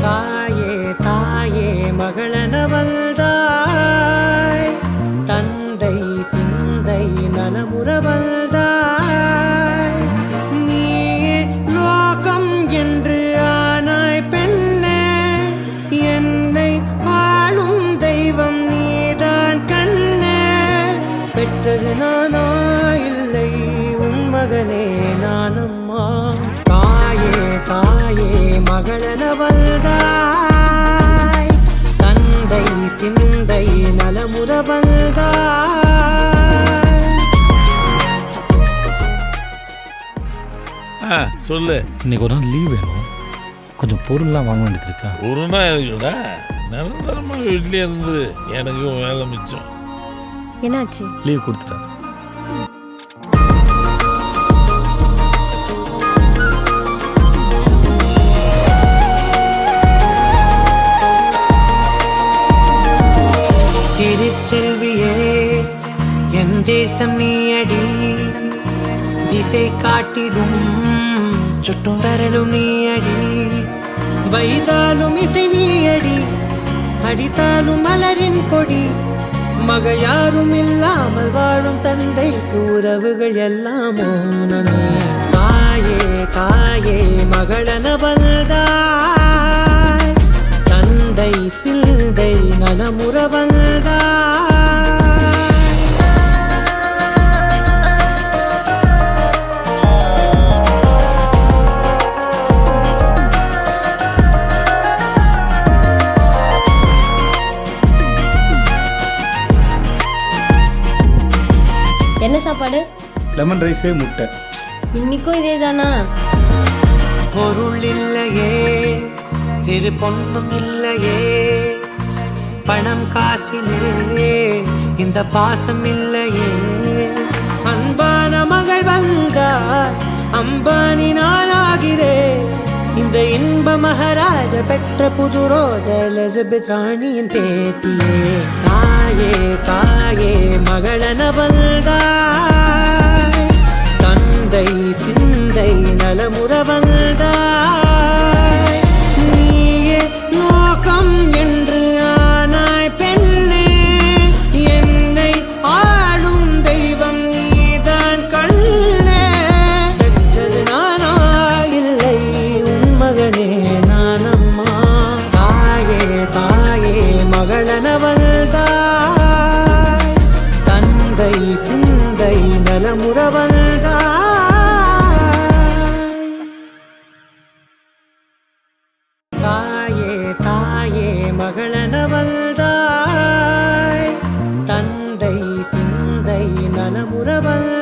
தாயே தாயே மகளனவன் நானா இல்லை உன் மகனே நானம்மா. தாயே தாயே மகளனவள்தாய் தந்தை சிந்தை நலமுறவள்தாய் ஆ சொல்லு. இன்னைக்கு ஒரு நாள் லீவ் வேணும். கொஞ்சம் பொருள்லாம் வாங்க வேண்டியது இருக்கா? ஒரு நாள் இருக்குடா நிரந்தரமா வீட்லயே இருந்து எனக்கும் வேலை மிச்சம். என்னாச்சு? லீவ் கொடுத்துட்டேன். தேசம் நீயடி. திசை காட்டிடும் சுட்டும் வரலும் நீயடி. வைதாலும் இசை நீயடி. அடித்தாலும் மலரின் கொடி மகள் யாரும் இல்லாமல் வாழும் தந்தைக்கு உறவுகள் எல்லாம் மௌனமே. தாயே தாயே மகளனவள்தாய் சாப்பாடு? லெமன் ரைஸே முட்டை. இன்னைக்கும் இதே தானா பொருள் இல்லையே சிறு பொண்ணும் இல்லையே பணம் காசிலே இந்த பாசம் இல்லையே. அன்பான மகள் வந்தார் அம்பானி நானாகிறேன் இந்த இன்ப மகாராஜ பெற்ற புது ரோஜ எலிசபெத் ராணியின் பேத்தியே. தாயே தாயே நலமுறவல்